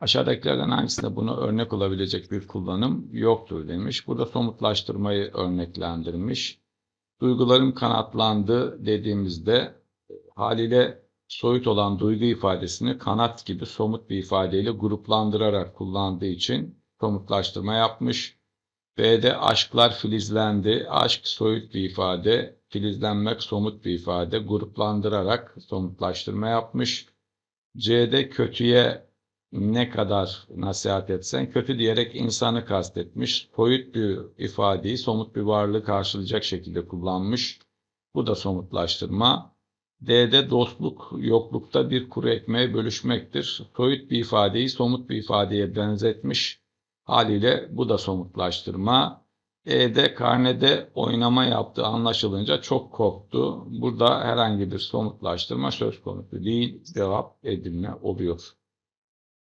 Aşağıdakilerden hangisinde buna örnek olabilecek bir kullanım yoktur demiş. Burada somutlaştırmayı örneklendirmiş. Duygularım kanatlandı dediğimizde haliyle soyut olan duygu ifadesini kanat gibi somut bir ifadeyle gruplandırarak kullandığı için somutlaştırma yapmış. B'de aşklar filizlendi. Aşk soyut bir ifade, filizlenmek somut bir ifade. Gruplandırarak somutlaştırma yapmış. C'de kötüye ne kadar nasihat etsen kötü diyerek insanı kastetmiş. Soyut bir ifadeyi somut bir varlığı karşılayacak şekilde kullanmış. Bu da somutlaştırma. D'de dostluk yoklukta bir kuru ekmeği bölüşmektir. Soyut bir ifadeyi somut bir ifadeye benzetmiş. Haliyle bu da somutlaştırma. E'de karnede oynama yaptığı anlaşılınca çok korktu. Burada herhangi bir somutlaştırma söz konusu değil. Cevap Edirne oluyor.